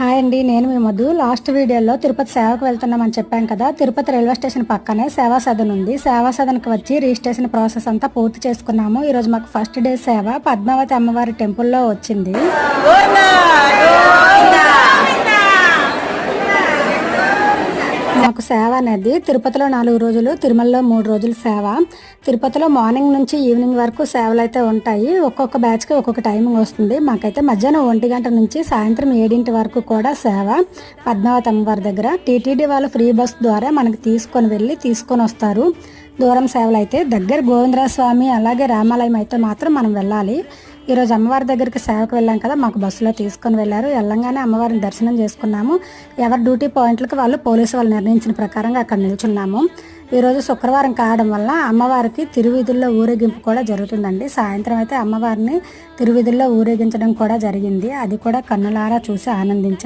Hi అండి నేను మీ Madhu. Last వీడియోలో తిరుపతి సేవకు వెళ్తున్నామని చెప్పాం కదా. తిరుపతి రైల్వే స్టేషన్ పక్కనే సేవా సదన్ ఉంది. సేవా సదన్కి వచ్చి రిజిస్ట్రేషన్ ప్రాసెస్ అంతా పూర్తి చేసుకున్నాము. ఈరోజు మాకు ఫస్ట్ డే సేవ. పద్మావతి అమ్మవారి టెంపుల్లో వచ్చింది. మాకు సేవ అనేది తిరుపతిలో నాలుగు రోజులు తిరుమలలో మూడు రోజులు సేవ. తిరుపతిలో మార్నింగ్ నుంచి ఈవినింగ్ వరకు సేవలు అయితే ఉంటాయి. ఒక్కొక్క బ్యాచ్కి ఒక్కొక్క టైమింగ్ వస్తుంది. మాకైతే మధ్యాహ్నం ఒంటి గంట నుంచి సాయంత్రం ఏడింటి వరకు కూడా సేవ. పద్మావతి అమ్మవారి దగ్గర టీటీడీ వాళ్ళు ఫ్రీ బస్ ద్వారా మనకి తీసుకొని వెళ్ళి తీసుకొని వస్తారు. దూరం సేవలు అయితే దగ్గర గోవిందరాజ స్వామి అలాగే రామాలయం అయితే మాత్రం మనం వెళ్ళాలి. ఈరోజు అమ్మవారి దగ్గరికి సేవకు వెళ్ళాం కదా మాకు బస్సులో తీసుకొని వెళ్ళారు. వెళ్ళంగానే అమ్మవారిని దర్శనం చేసుకున్నాము. ఎవరి డ్యూటీ పాయింట్లకు వాళ్ళు పోలీసు వాళ్ళు నిర్ణయించిన ప్రకారంగా అక్కడ నిల్చున్నాము. ఈరోజు శుక్రవారం కావడం వల్ల అమ్మవారికి తిరువిధుల్లో ఊరేగింపు కూడా జరుగుతుందండి. సాయంత్రం అయితే అమ్మవారిని తిరువిధుల్లో ఊరేగించడం కూడా జరిగింది. అది కూడా కన్నులారా చూసి ఆనందించారు.